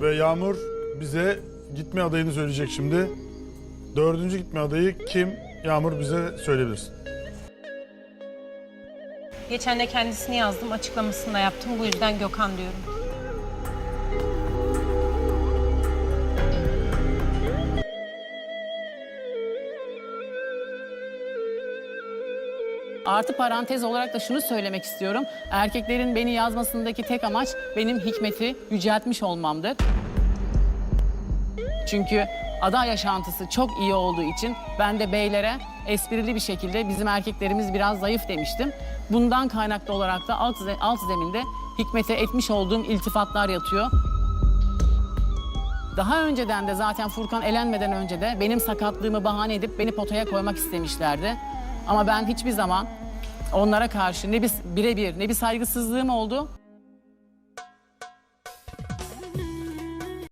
Ve Yağmur bize gitme adayını söyleyecek şimdi. Dördüncü gitme adayı kim? Yağmur bize söyleyebilirsin. Geçen de kendisini yazdım, açıklamasını da yaptım. Bu yüzden Gökhan diyorum. Artı parantez olarak da şunu söylemek istiyorum. Erkeklerin beni yazmasındaki tek amaç benim hikmeti yüceltmiş olmamdır. Çünkü ada yaşantısı çok iyi olduğu için ben de beylere esprili bir şekilde bizim erkeklerimiz biraz zayıf demiştim. Bundan kaynaklı olarak da alt, alt zeminde hikmete etmiş olduğum iltifatlar yatıyor. Daha önceden de zaten Furkan elenmeden önce de benim sakatlığımı bahane edip beni potaya koymak istemişlerdi. Ama ben hiçbir zaman onlara karşı ne bir birebir ne bir saygısızlığım oldu